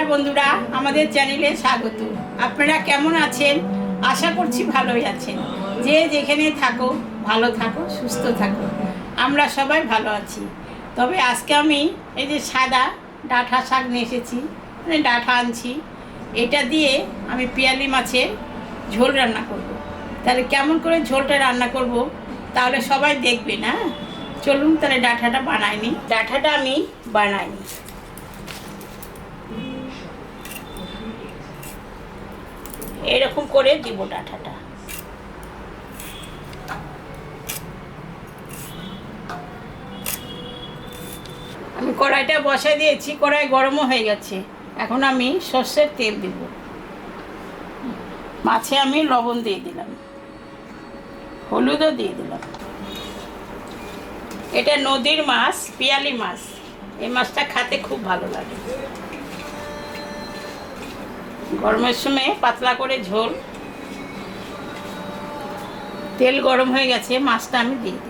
নমস্কার বন্ধুরা, আমাদের চ্যানেলে স্বাগত। আপনারা কেমন আছেন? আশা করছি ভালোই আছেন। যে যেখানে থাকো, ভালো থাকো, সুস্থ থাকো। আমরা সবাই ভালো আছি। তবে আজকে আমি এই যে সাদা ডাঁটা শাক নিয়ে এসেছি মানে ডাঁটা আনছি, এটা দিয়ে আমি পিয়ালি মাছের ঝোল রান্না করব। তাহলে কেমন করে ঝোলটা রান্না করব, তাহলে সবাই দেখবে না চলুন তাহলে ডাঁটাটা বানাইনি ডাঁটাটা আমি বানাইনি। এরকম করে দিব ডাঁটাটা। আমি কড়াইটা বসাই দিয়েছি, কড়াই গরমও হয়ে গেছে। এখন আমি সর্ষের তেল দিব। মাছে আমি লবণ দিয়ে দিলাম। হলুদও দিয়ে দিলাম। এটা নদীর মাছ, পিয়ালি মাছ। এই মাছটা খেতে খুব ভালো লাগে। গরমের সময় পাতলা করে ঝোল। তেল গরম হয়ে গেছে, মাছটা আমি দিলাম।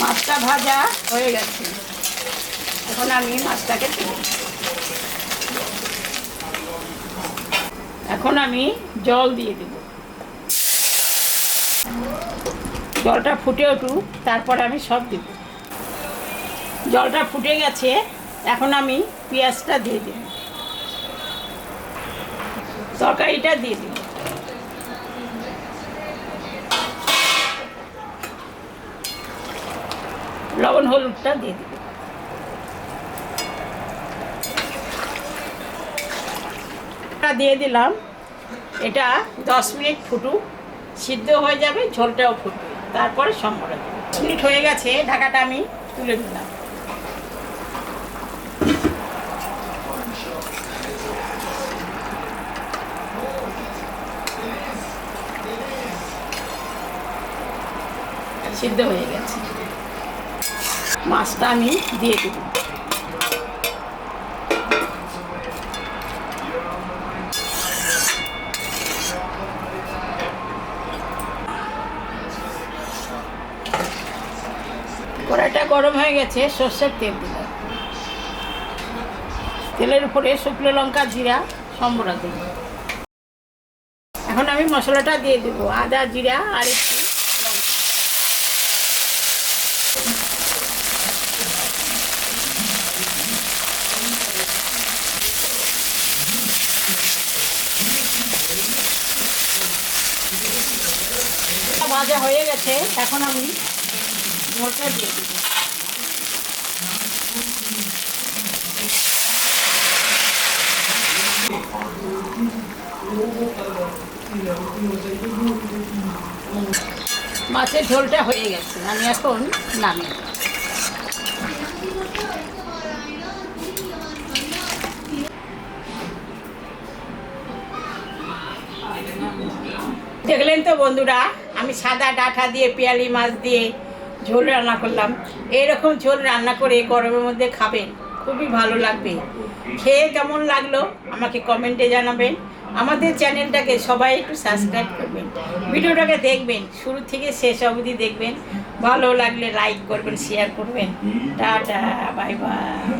মাছটা ভাজা হয়ে গেছে। এখন আমি মাছটাকে এখন আমি জল দিয়ে দেব। জলটা ফুটে উঠুক, তারপরে আমি সব দেব। জলটা ফুটে গেছে, এখন আমি পেঁয়াজটা দিয়ে দেব। তরকারিটা দিয়ে দেব। লবণ হলুদটা দিয়ে এটা দিয়ে দিলাম। এটা দশ মিনিট ফুটুক, সিদ্ধ হয়ে যাবে, ঝোলটাও ফুটবে। তারপরে সম্বর দশ মিনিট হয়ে গেছে, ঢাকাটা আমি তুলে দিলাম সিদ্ধ হয়ে গেছে। মাছটা আমি দিয়ে দেব। কড়াইটা গরম হয়ে গেছে, সর্ষের তেল দিলাম তেলের উপরে শুকনো লঙ্কা, জিরা, সম্বরা দেব। এখন আমি মশলাটা দিয়ে দেবো, আদা, জিরা আর একটু লঙ্কা ভাজা হয়ে গেছে, এখন আমি ঝোলটা দিয়ে দেবো। মাছের ঝোলটা হয়ে গেছে, আমি এখন নামি দেখলেন তো বন্ধুরা আমি সাদা ডাঁটা দিয়ে, পেয়ালি মাছ দিয়ে ঝোল রান্না করলাম। এইরকম ঝোল রান্না করে গরমের মধ্যে খাবেন, খুবই ভালো লাগবে। খেয়ে কেমন লাগল আমাকে কমেন্টে জানাবেন। আমাদের চ্যানেলটাকে সবাই একটু সাবস্ক্রাইব করবেন। ভিডিওটাকে দেখবেন, শুরু থেকে শেষ অবধি দেখবেন। ভালো লাগলে লাইক করবেন শেয়ার করবেন। Tata bye bye